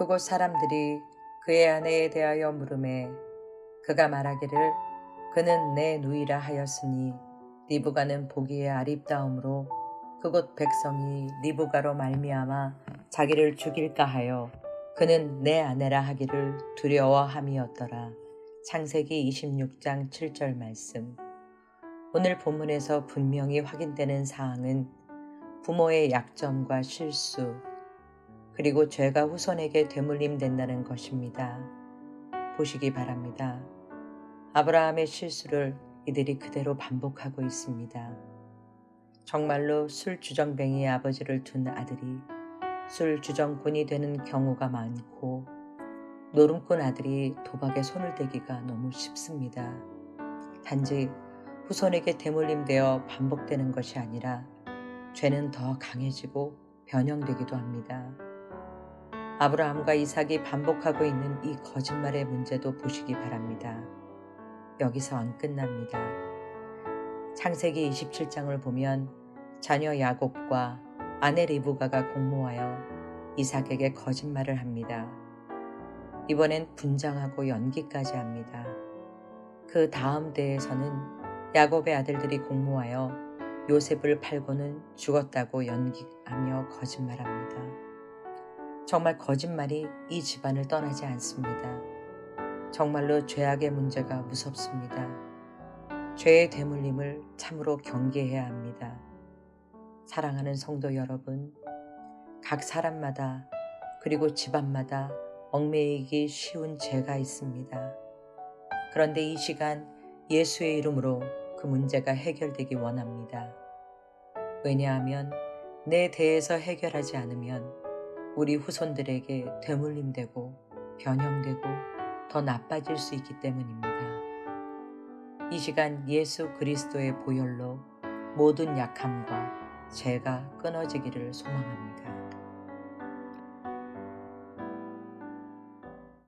그곳 사람들이 그의 아내에 대하여 물음에 그가 말하기를 그는 내 누이라 하였으니 리브가는 보기에 아립다움으로 그곳 백성이 리브가로 말미암아 자기를 죽일까 하여 그는 내 아내라 하기를 두려워함이었더라. 창세기 26장 7절 말씀. 오늘 본문에서 분명히 확인되는 사항은 부모의 약점과 실수, 그리고 죄가 후손에게 되물림 된다는 것입니다. 보시기 바랍니다. 아브라함의 실수를 이들이 그대로 반복하고 있습니다. 정말로 술 주정뱅이의 아버지를 둔 아들이 술 주정꾼이 되는 경우가 많고 노름꾼 아들이 도박에 손을 대기가 너무 쉽습니다. 단지 후손에게 대물림되어 반복되는 것이 아니라 죄는 더 강해지고 변형되기도 합니다. 아브라함과 이삭이 반복하고 있는 이 거짓말의 문제도 보시기 바랍니다. 여기서 안 끝납니다. 창세기 27장을 보면 자녀 야곱과 아내 리브가가 공모하여 이삭에게 거짓말을 합니다. 이번엔 분장하고 연기까지 합니다. 그 다음 대에서는 야곱의 아들들이 공모하여 요셉을 팔고는 죽었다고 연기하며 거짓말합니다. 정말 거짓말이 이 집안을 떠나지 않습니다. 정말로 죄악의 문제가 무섭습니다. 죄의 대물림을 참으로 경계해야 합니다. 사랑하는 성도 여러분, 각 사람마다 그리고 집안마다 얽매이기 쉬운 죄가 있습니다. 그런데 이 시간 예수의 이름으로 그 문제가 해결되기 원합니다. 왜냐하면 내 대에서 해결하지 않으면 우리 후손들에게 되물림되고 변형되고 더 나빠질 수 있기 때문입니다. 이 시간 예수 그리스도의 보혈로 모든 약함과 죄가 끊어지기를 소망합니다.